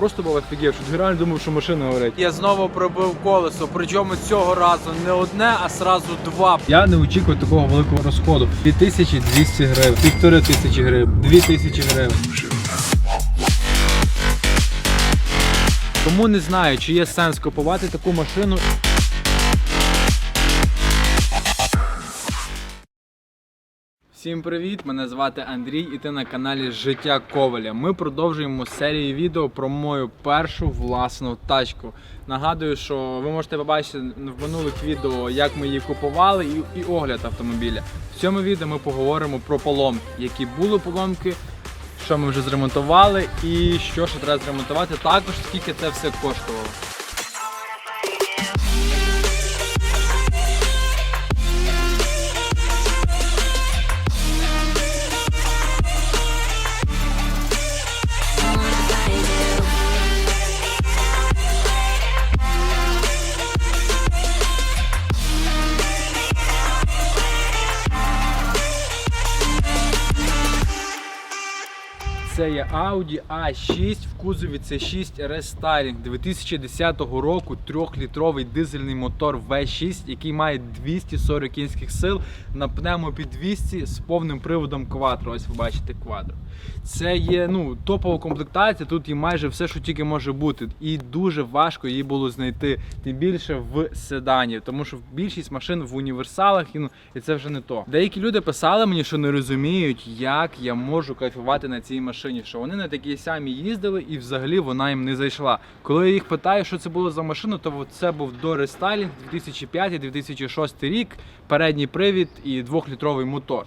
Просто був офігів, що реально думав, що машина горить. Я знову пробив колесо, причому цього разу не одне, а сразу два. Я не очікував такого великого розходу. 2200 гривень, півтори тисячі гривень, дві тисячі гривень. Тому не знаю, чи є сенс купувати таку машину. Всім привіт! Мене звати Андрій і ти на каналі Життя Коваля. Ми продовжуємо серію відео про мою першу власну тачку. Нагадую, що ви можете побачити в минулих відео, як ми її купували, і, і огляд автомобіля. В цьому відео ми поговоримо про поломки, які були поломки, що ми вже зремонтували, і що ще треба зремонтувати. Також скільки це все коштувало. Це є Audi A6 в кузові C6 Restyling 2010 року 3-літровий дизельний мотор V6, який має 240 кінських сил на пневмопідвісці з повним приводом Quattro. Ось ви бачите Quattro. Це є ну, топова комплектація, тут є майже все, що тільки може бути. І дуже важко її було знайти, тим більше в седані, тому що більшість машин в універсалах і, ну, і це вже не то. Деякі люди писали мені, що не розуміють, як я можу кайфувати на цій машині, що вони на такій самі їздили і взагалі вона їм не зайшла. Коли я їх питаю, що це було за машина, то це був Doris Styling 2005-2006 рік, передній привід і двохлітровий мотор.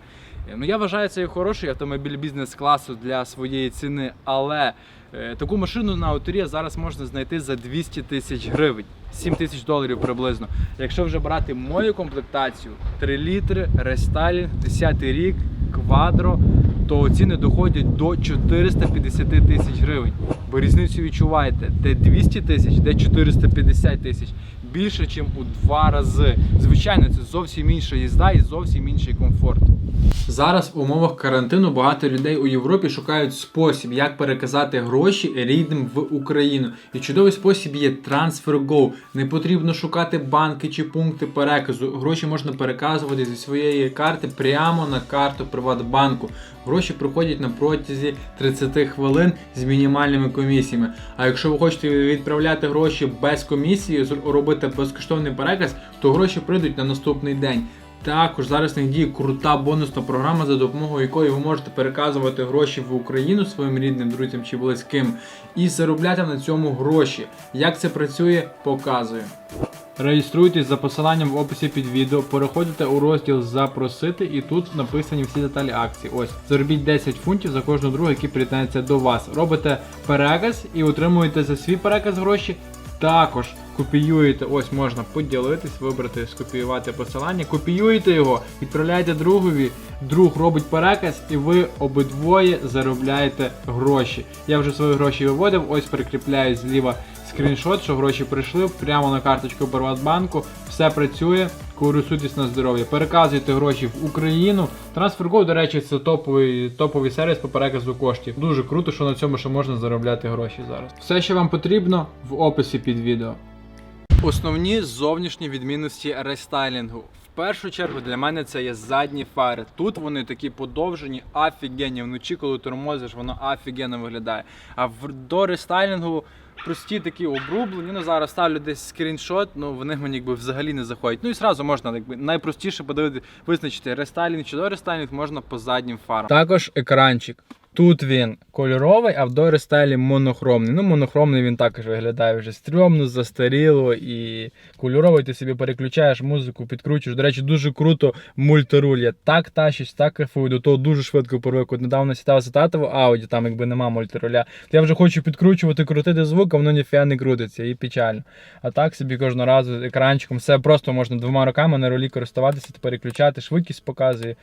Е, Ну я вважаю це хороший автомобіль бізнес-класу для своєї ціни, але е, таку машину на ауторі зараз можна знайти за 200 тисяч гривень, 7 тисяч доларів приблизно. Якщо вже брати мою комплектацію, 3 літри, рестайлінг, 10 рік, квадро, то ціни доходять до 450 тисяч гривень. Бо різницю відчуваєте, де 200 тисяч, де 450 тисяч. Більше, ніж у два рази. Звичайно, це зовсім інша їзда і зовсім інший комфорт. Зараз в умовах карантину багато людей у Європі шукають спосіб, як переказати гроші рідним в Україну. І чудовий спосіб є TransferGo. Не потрібно шукати банки чи пункти переказу. Гроші можна переказувати зі своєї карти прямо на карту Приватбанку. Гроші приходять на протязі 30 хвилин з мінімальними комісіями. А якщо ви хочете відправляти гроші без комісії, зр- робити безкоштовний переказ, то гроші прийдуть на наступний день. Також зараз них діє крута бонусна програма, за допомогою якої ви можете переказувати гроші в Україну своїм рідним друзям чи близьким і заробляти на цьому гроші. Як це працює, показую. Реєструйтесь за посиланням в описі під відео, переходите у розділ Запросити і тут написані всі деталі акції. Ось заробіть 10 фунтів за кожну другу, який приєднається до вас. Робите переказ і отримуєте за свій переказ гроші. Також копіюєте, ось можна поділитись, вибрати, скопіювати посилання, копіюєте його, відправляєте другові, друг робить переказ, і ви обидвоє заробляєте гроші. Я вже свої гроші виводив, ось прикріпляю зліва скріншот, що гроші прийшли прямо на карточку Приватбанку. Все працює, користуйтесь на здоров'я. Переказуйте гроші в Україну. TransferGo, до речі, це топовий, топовий сервіс по переказу коштів. Дуже круто, що на цьому ще можна заробляти гроші зараз. Все, що вам потрібно, в описі під відео. Основні зовнішні відмінності рестайлінгу. В першу чергу для мене це є задні фари. Тут вони такі подовжені, офігенні. Вночі, коли тормозиш, воно офігенно виглядає. А до рестайлінгу прості такі обрублені. Ну зараз ставлю десь скріншот, ну вони мені якби взагалі не заходять. Ну і зразу можна якби найпростіше подивити, визначити рестайлінг чи до рестайлінг можна по заднім фарам. Також екранчик. Тут він кольоровий, а в Дорі стайлі монохромний. Ну, монохромний він також виглядає вже стрьомно, застаріло і кольоровий ти собі переключаєш музику, підкручуєш. До речі, дуже круто мультируль. Я так тащусь, так кайфую, до того дуже швидко привик. От недавно сідав за татово ауді, там якби нема мультируля. Я вже хочу підкручувати, крутити звук, а воно ніфіга не крутиться і печально. А так собі кожного разу екранчиком все просто можна двома руками на рулі користуватися, переключати, швидкість показує.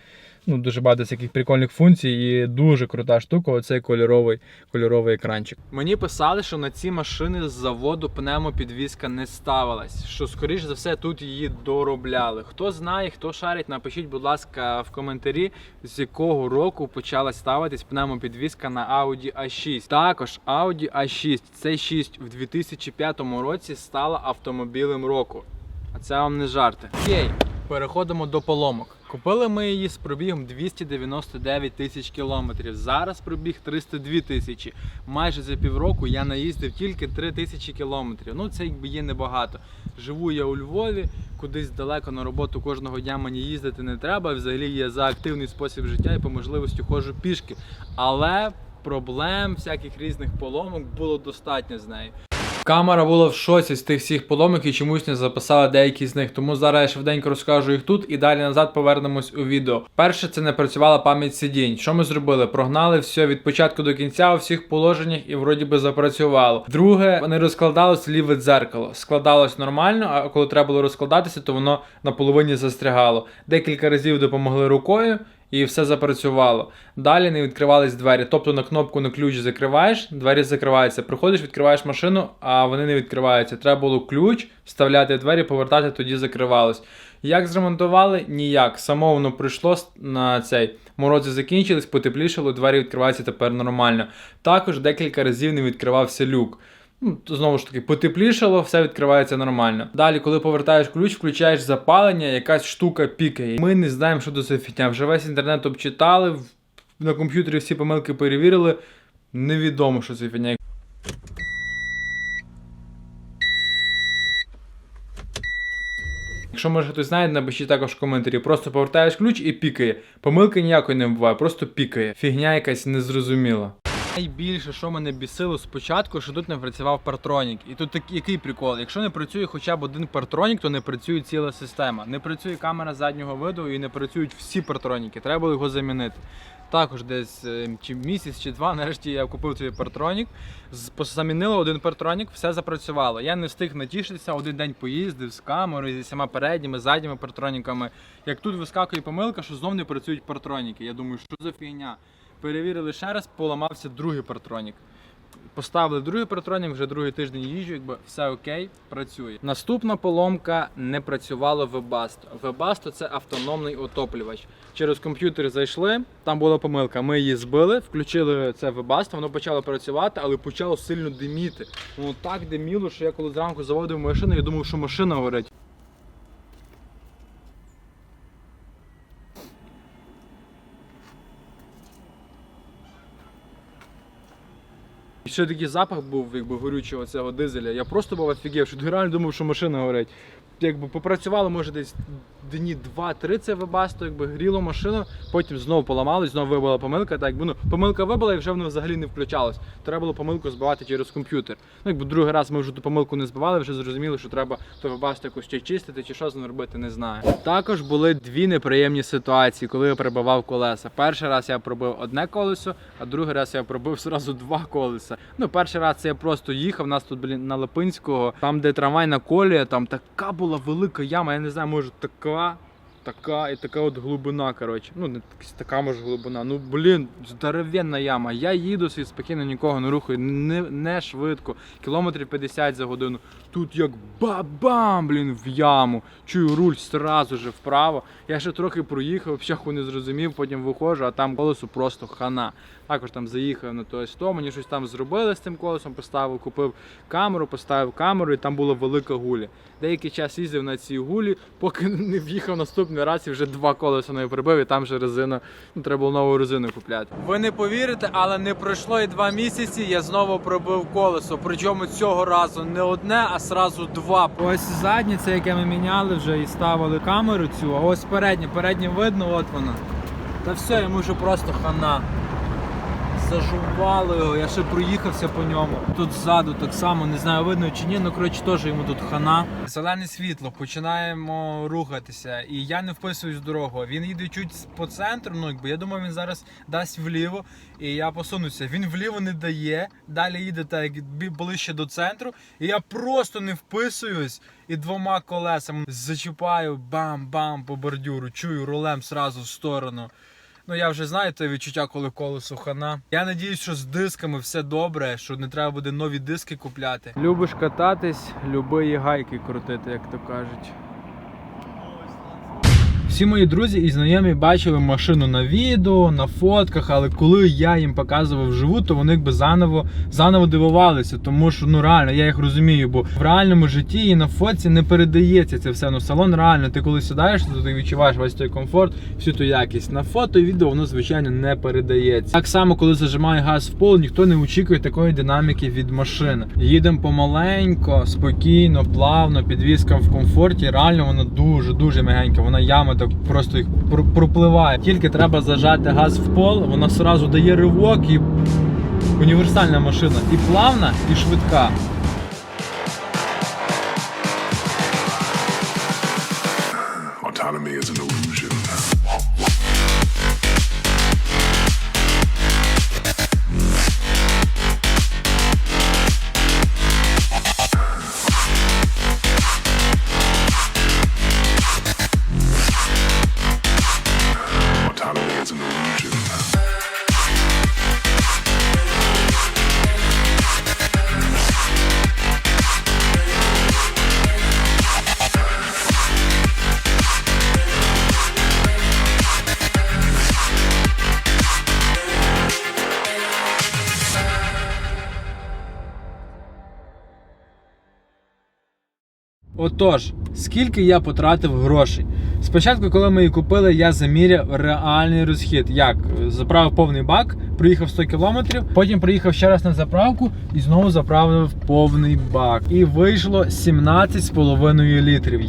Ну, дуже багато всяких прикольних функцій і дуже крута штука. Оцей кольоровий, кольоровий екранчик. Мені писали, що на ці машини з заводу пневмопідвізка не ставилась. Що скоріш за все тут її доробляли. Хто знає, хто шарить, напишіть, будь ласка, в коментарі, з якого року почала ставитись пневмопідвізка на Audi A6. Також Audi A6 C6 в 2005 році стала автомобілем року. А це вам не жарти. Окей, переходимо до поломок. Купили ми її з пробігом 299 тисяч кілометрів. Зараз пробіг 302 тисячі. Майже за півроку я наїздив тільки 3 тисячі кілометрів. Ну це якби є небагато. Живу я у Львові, кудись далеко на роботу кожного дня мені їздити не треба. Взагалі я за активний спосіб життя і по можливості ходжу пішки. Але проблем, всяких різних поломок було достатньо з нею. Камера була в шоці з тих всіх поломок і чомусь не записала деякі з них. Тому зараз я швиденько розкажу їх тут і далі назад повернемось у відео. Перше, це не працювала пам'ять сидінь. Що ми зробили? Прогнали все від початку до кінця у всіх положеннях і вроді би запрацювало. Друге, не розкладалось ліве дзеркало. Складалось нормально, а коли треба було розкладатися, то воно на половині застрягало. Декілька разів допомогли рукою і все запрацювало. Далі не відкривались двері. Тобто на кнопку на ключ закриваєш, двері закриваються. Приходиш, відкриваєш машину, а вони не відкриваються. Треба було ключ вставляти в двері, повертати, тоді закривалось. Як зремонтували? Ніяк. Само воно прийшло на цей. Морози закінчились, потеплішало, двері відкриваються тепер нормально. Також декілька разів не відкривався люк. Ну, знову ж таки, потеплішало, все відкривається нормально. Далі, коли повертаєш ключ, включаєш запалення, якась штука пікає. Ми не знаємо, що до це фітня. Вже весь інтернет обчитали, на комп'ютері всі помилки перевірили. Невідомо, що це фігня. Якщо може хтось знає, напишіть також в коментарі. Просто повертаєш ключ і пікає. Помилки ніякої не буває, просто пікає. Фігня якась незрозуміла. Найбільше, що мене бісило спочатку, що тут не працював партронік. І тут так, який прикол? Якщо не працює хоча б один партронік, то не працює ціла система. Не працює камера заднього виду і не працюють всі партроніки. Треба було його замінити. Також десь е, чи місяць, чи два, нарешті я купив цей партронік, з- пос- один партронік, все запрацювало. Я не встиг натішитися, один день поїздив з камерою, зі всіма передніми, задніми партроніками. Як тут вискакує помилка, що знов не працюють партроніки. Я думаю, що за фігня? Перевірили ще раз, поламався другий партронік. Поставили другий партронік, вже другий тиждень їжджу, якби все окей, працює. Наступна поломка не працювало Webasto. Webasto – це автономний отоплювач. Через комп'ютер зайшли, там була помилка. Ми її збили, включили це Webasto, воно почало працювати, але почало сильно диміти. Воно так диміло, що я коли зранку заводив машину, я думав, що машина горить. Ще такий запах був, якби горючого цього дизеля. Я просто був офігів, що реально думав, що машина горить. Якби попрацювало, може, десь дні 2-3 це вибасто, якби гріло машину, потім знову поламалось, знову вибила помилка. Так, якби, ну, помилка вибила і вже воно взагалі не включалось. Треба було помилку збивати через комп'ютер. Ну, якби другий раз ми вже ту помилку не збивали, вже зрозуміли, що треба то вибасто якось ще чистити чи що з ним робити, не знаю. Також були дві неприємні ситуації, коли я прибивав колеса. Перший раз я пробив одне колесо, а другий раз я пробив зразу два колеса. Ну, перший раз це я просто їхав. Нас тут, блін, на Липинського, там, де трамвайна колія, там така була велика яма, я не знаю, може така. Така і така от глибина, коротше. Ну, не така може глибина. Ну, блін, здоровенна яма. Я їду собі спокійно, нікого не рухаю, не, не швидко. Кілометрів 50 за годину. Тут як ба-бам, блін, в яму. Чую руль сразу же вправо. Я ще трохи проїхав, взагалі не зрозумів, потім виходжу, а там колесо просто хана. Також там заїхав на той 100, мені щось там зробили з тим колесом, поставив, купив камеру, поставив камеру, і там була велика гуля. Деякий час їздив на цій гулі, поки не в'їхав наступний раз і вже два колеса не прибив, і там вже резина. Ну, треба було нову резину купляти. Ви не повірите, але не пройшло і два місяці. Я знову пробив колесо. Причому цього разу не одне, а сразу два. Ось заднє, це яке ми міняли вже і ставили камеру цю, а ось переднє, переднє видно, от вона. Та все, йому вже просто хана. Зажувало його, я ще проїхався по ньому. Тут ззаду так само, не знаю, видно чи ні, ну коротше теж йому тут хана. Зелене світло, починаємо рухатися. І я не вписуюсь в дорогу. Він їде чуть по центру, ну якби я думаю, він зараз дасть вліво, і я посунуся. Він вліво не дає, далі їде так ближче до центру. І я просто не вписуюсь і двома колесами зачіпаю бам-бам по бордюру, чую рулем сразу в сторону. Ну я вже знаю те відчуття, коли колесо хана. Я надіюсь, що з дисками все добре, що не треба буде нові диски купляти. Любиш кататись, люби і гайки крутити, як то кажуть. Всі мої друзі і знайомі бачили машину на відео, на фотках, але коли я їм показував вживу, то вони якби заново заново дивувалися, тому що ну реально я їх розумію, бо в реальному житті і на фотці не передається це все. Ну салон реально, ти коли сідаєш, то ти відчуваєш весь той комфорт, всю ту якість. На фото і відео воно звичайно не передається. Так само, коли зажимає газ в пол, ніхто не очікує такої динаміки від машини. Їдемо помаленько, спокійно, плавно, підвізка в комфорті. Реально вона дуже дуже мягенька. Вона ями так просто їх пр- пропливає. Тільки треба зажати газ в пол, вона одразу дає ривок і універсальна машина. І плавна, і швидка. Отож, скільки я потратив грошей? Спочатку, коли ми її купили, я заміряв реальний розхід. Як? Заправив повний бак, проїхав 100 кілометрів, потім приїхав ще раз на заправку і знову заправив повний бак. І вийшло 17,5 літрів.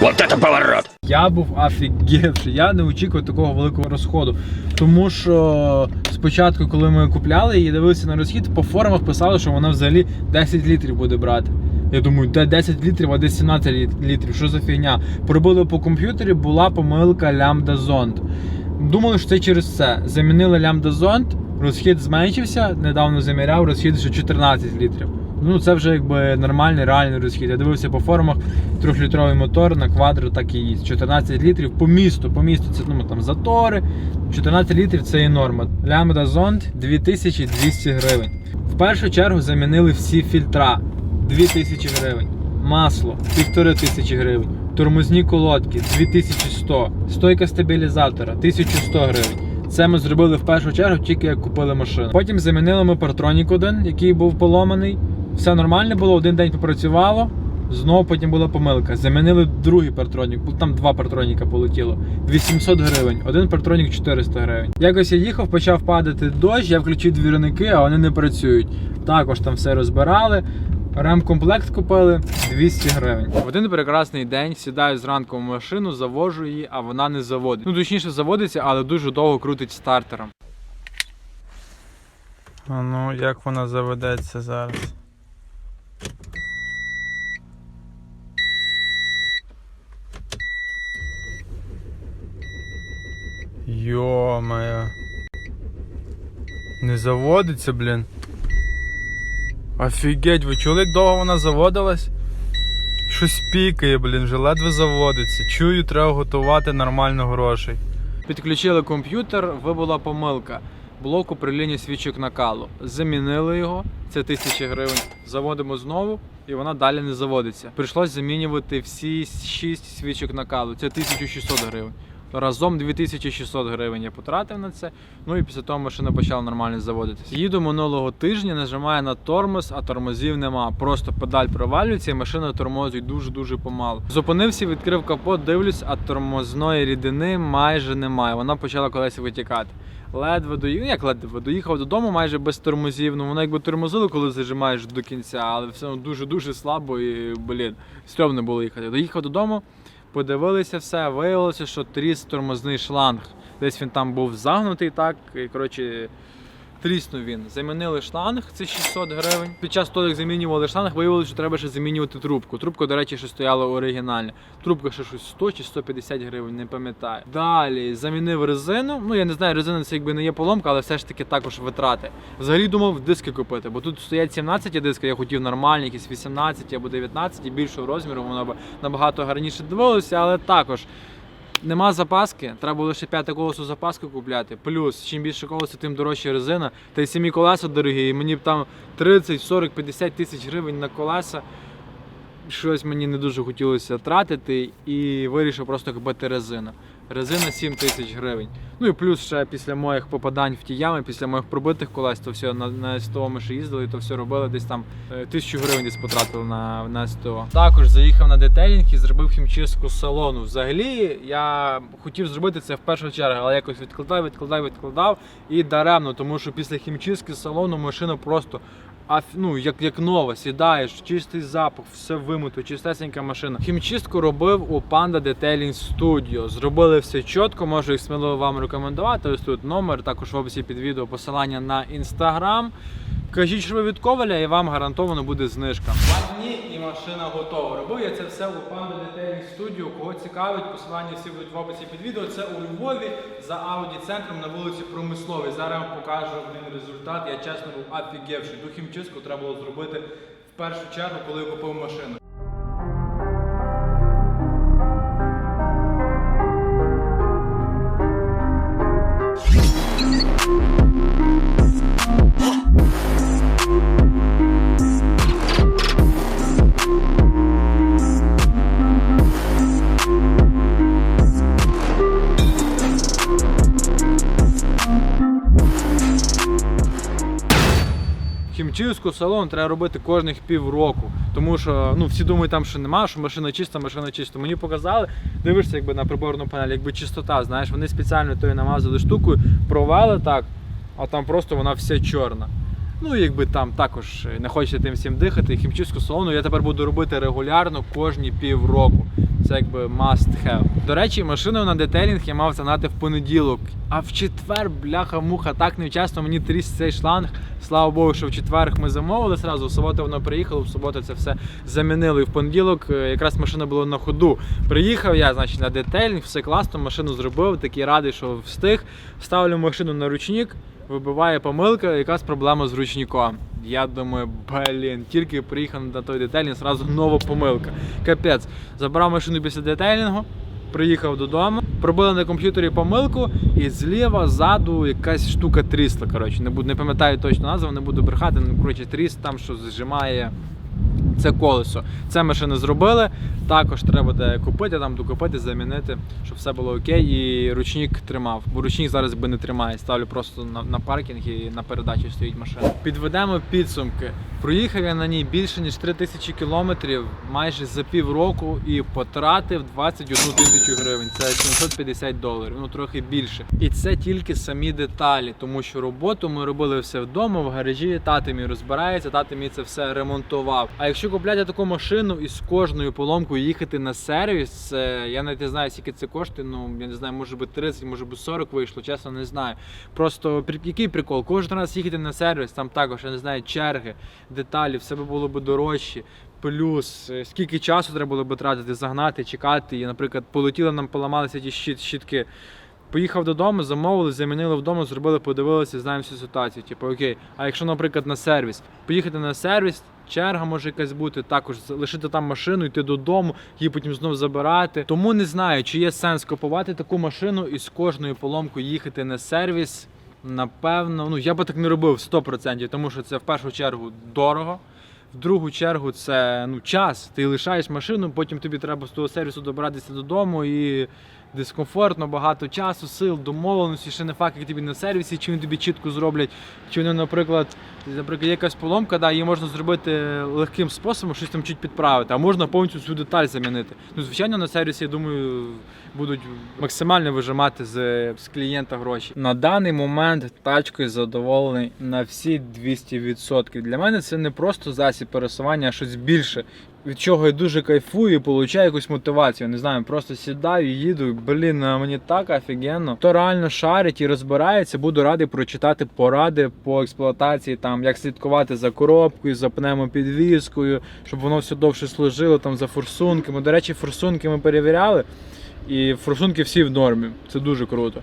Вот это поворот! Я був офігівший, я не очікував такого великого розходу. Тому що спочатку, коли ми купляли її, дивилися на розхід, по форумах писали, що вона взагалі 10 літрів буде брати. Я думаю, де 10 літрів, а де 17 літ- літрів. Що за фігня? Пробили по комп'ютері, була помилка лямбда зонд. Думали, що це через це. Замінили лямбда зонд, розхід зменшився, недавно заміряв, розхід ще 14 літрів. Ну, це вже якби нормальний реальний розхід. Я дивився по форумах, трьохлітровий мотор на квадро так і їсть. 14 літрів по місту. По місту це ну, там затори. 14 літрів це і норма. Лямбда зонд 2200 гривень. В першу чергу замінили всі фільтра 2000 гривень. Масло 1500 гривень. Тормозні колодки 2100. Стойка стабілізатора 1100 гривень. Це ми зробили в першу чергу, тільки як купили машину. Потім замінили ми партронік один, який був поломаний. Все нормально було, один день попрацювало. Знову потім була помилка. Замінили другий партронік. Там два партроніка полетіло. 800 гривень. Один партронік 400 гривень. Якось я їхав, почав падати дощ, я включив двірники, а вони не працюють. Також там все розбирали. Ремкомплект купили 200 гривень. В один прекрасний день сідаю зранку в машину, завожу її, а вона не заводить. Ну точніше заводиться, але дуже довго крутить стартером. А ну, як вона заведеться зараз? Йо-моє. Не заводиться, блін. Офігеть, ви чули, як довго вона заводилась? Щось пікає, блін, вже ледве заводиться. Чую, треба готувати нормально грошей. Підключили комп'ютер, вибула помилка. Блок управління свічок накалу. Замінили його, це 1000 гривень. Заводимо знову, і вона далі не заводиться. Прийшлось замінювати всі 6 свічок накалу. Це 1600 гривень. Разом 2600 гривень я потратив на це. Ну і після того машина почала нормально заводитися. Їду минулого тижня, нажимаю на тормоз, а тормозів нема. Просто педаль провалюється і машина тормозить дуже-дуже помало. Зупинився, відкрив капот, дивлюсь, а тормозної рідини майже немає. Вона почала колись витікати. Ледве доїхав, ну як ледве доїхав додому майже без тормозів. Ну воно якби тормозило, коли зажимаєш до кінця, але все одно дуже-дуже слабо і блін, стрьомно було їхати. Доїхав додому. Подивилися все, виявилося, що тріс тормозний шланг. Десь він там був загнутий так. І коротше, Тріснув він. Замінили шланг, це 600 гривень. Під час того, як замінювали шланг, виявилося, що треба ще замінювати трубку. Трубка, до речі, ще стояла оригінальна. Трубка ще щось 100 чи 150 гривень, не пам'ятаю. Далі замінив резину. Ну я не знаю, резина це якби не є поломка, але все ж таки також витрати. Взагалі думав диски купити, бо тут стоять 17 диски, я хотів нормальні, якісь 18 або 19 і більшого розміру, воно б набагато гарніше дивилося, але також. Нема запаски, треба ще п'яте колесо запаску купляти. Плюс, чим більше колесо, тим дорожча резина. Та й самі колеса дорогі. І мені б там 30, 40, 50 тисяч гривень на колеса. Щось мені не дуже хотілося тратити і вирішив просто купити резину. Резина 7 тисяч гривень. Ну і плюс ще після моїх попадань в ті ями, після моїх пробитих колес, то все на, на СТО ми ще їздили, то все робили десь там е, тисячу гривень десь потратили на, на СТО. Також заїхав на детелінг і зробив хімчистку салону. Взагалі я хотів зробити це в першу чергу, але якось відкладав, відкладав, відкладав і даремно, тому що після хімчистки салону машина просто аф... ну, як, як нова, сідаєш, чистий запах, все вимито, чистесенька машина. Хімчистку робив у Panda Detailing Studio. Зробили все чітко, можу їх сміливо вам рекомендувати. Ось тут номер, також в описі під відео посилання на інстаграм. Кажіть, що ви від Коваля, і вам гарантовано буде знижка. Два дні і машина готова. Робив я це все у Panda Detailing Studio. Кого цікавить, посилання всі будуть в описі під відео. Це у Львові за ауді центром на вулиці Промисловій. Зараз вам покажу один результат. Я чесно був офігевший. Ту хімчистку треба було зробити в першу чергу, коли я купив машину. Хімчистку салон треба робити кожних півроку. Тому що ну, всі думають, там, що нема, що машина чиста, машина чиста. Мені показали, дивишся якби на приборну панель, якби чистота, знаєш, вони спеціально тою намазали штукою, провели так, а там просто вона вся чорна. Ну, якби там також не хочете тим всім дихати. Хімчистку салону я тепер буду робити регулярно кожні півроку. Це якби must have. До речі, машину на детелінг я мав загнати в понеділок. А в четвер, бляха-муха, так невчасно мені тріс цей шланг. Слава Богу, що в четвер ми замовили зразу. В суботу воно приїхало, в суботу це все замінили. І в понеділок е, якраз машина була на ходу. Приїхав я, значить, на детелінг, все класно, машину зробив, такий радий, що встиг. Ставлю машину на ручник, вибиває помилка, якась проблема з ручником. Я думаю, блін, тільки приїхав на той детейлінг, зразу нова помилка. Капець. Забрав машину після детейлінгу, приїхав додому, пробили на комп'ютері помилку, і зліва ззаду якась штука трісла. Коротше, не буду, не пам'ятаю точно назву, не буду брехати. Ну, коротше, тріс там, що зжимає це колесо. Це ми ще не зробили. Також треба буде купити, там докупити, замінити, щоб все було окей. І ручник тримав. Бо ручник зараз би не тримає. Ставлю просто на, на паркінг і на передачі стоїть машина. Підведемо підсумки. Проїхав я на ній більше ніж 3 тисячі кілометрів майже за півроку і потратив 21 тисячу гривень. Це 750 доларів, ну трохи більше. І це тільки самі деталі, тому що роботу ми робили все вдома, в гаражі. Тати мій розбирається, тати мій це все ремонтував. А якщо купляти таку машину і з кожною поломкою їхати на сервіс, я навіть не знаю, скільки це коштує. Ну я не знаю, може би 30, може би 40 вийшло, чесно не знаю. Просто який прикол? Кожен раз їхати на сервіс, там також я не знаю, черги, деталі, все було б дорожче. Плюс е, скільки часу треба було б тратити, загнати, чекати. І, наприклад, полетіли нам, поламалися ті щит, щітки. Поїхав додому, замовили, замінили вдома, зробили, подивилися, знаємо всю ситуацію. Типу, окей. А якщо, наприклад, на сервіс, поїхати на сервіс, черга може якась бути, також лишити там машину, йти додому, її потім знову забирати. Тому не знаю, чи є сенс купувати таку машину і з кожною поломкою їхати на сервіс. Напевно, ну я би так не робив 100%, тому що це в першу чергу дорого. В другу чергу це ну, час. Ти лишаєш машину, потім тобі треба з того сервісу добиратися додому і дискомфортно, багато часу, сил, домовленості. Ще не факт, як тобі на сервісі, чи вони тобі чітко зроблять, чи вони, наприклад, наприклад, якась поломка, да, її можна зробити легким способом, щось там чуть підправити, а можна повністю всю деталь замінити. Ну, звичайно, на сервісі, я думаю, будуть максимально вижимати з, з клієнта гроші. На даний момент тачкою задоволений на всі 200%. Для мене це не просто засіб пересування, а щось більше. Від чого я дуже кайфую і получаю якусь мотивацію. Не знаю, просто сідаю, їду. Блін, а мені так офігенно. Хто реально шарить і розбирається, буду радий прочитати поради по експлуатації, там як слідкувати за коробкою, за пневмопідвіскою, щоб воно все довше служило, там за форсунками. До речі, форсунки ми перевіряли, і форсунки всі в нормі. Це дуже круто.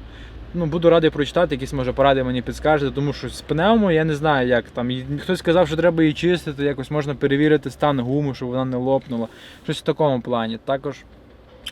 Ну, буду радий прочитати, якісь може поради мені підскажете, тому що з пневмою я не знаю, як там. Хтось сказав, що треба її чистити, якось можна перевірити стан гуму, щоб вона не лопнула. Щось в такому плані. Також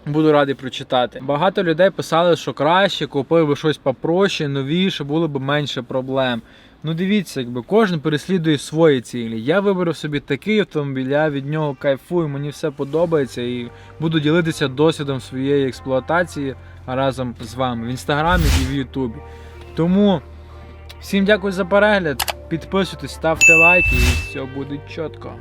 буду радий прочитати. Багато людей писали, що краще купив би щось попроще, новіше, було б менше проблем. Ну дивіться, якби кожен переслідує свої цілі. Я вибрав собі такий автомобіль, я від нього кайфую, мені все подобається і буду ділитися досвідом своєї експлуатації разом з вами в інстаграмі і в Ютубі. Тому всім дякую за перегляд. Підписуйтесь, ставте лайки і все буде чітко.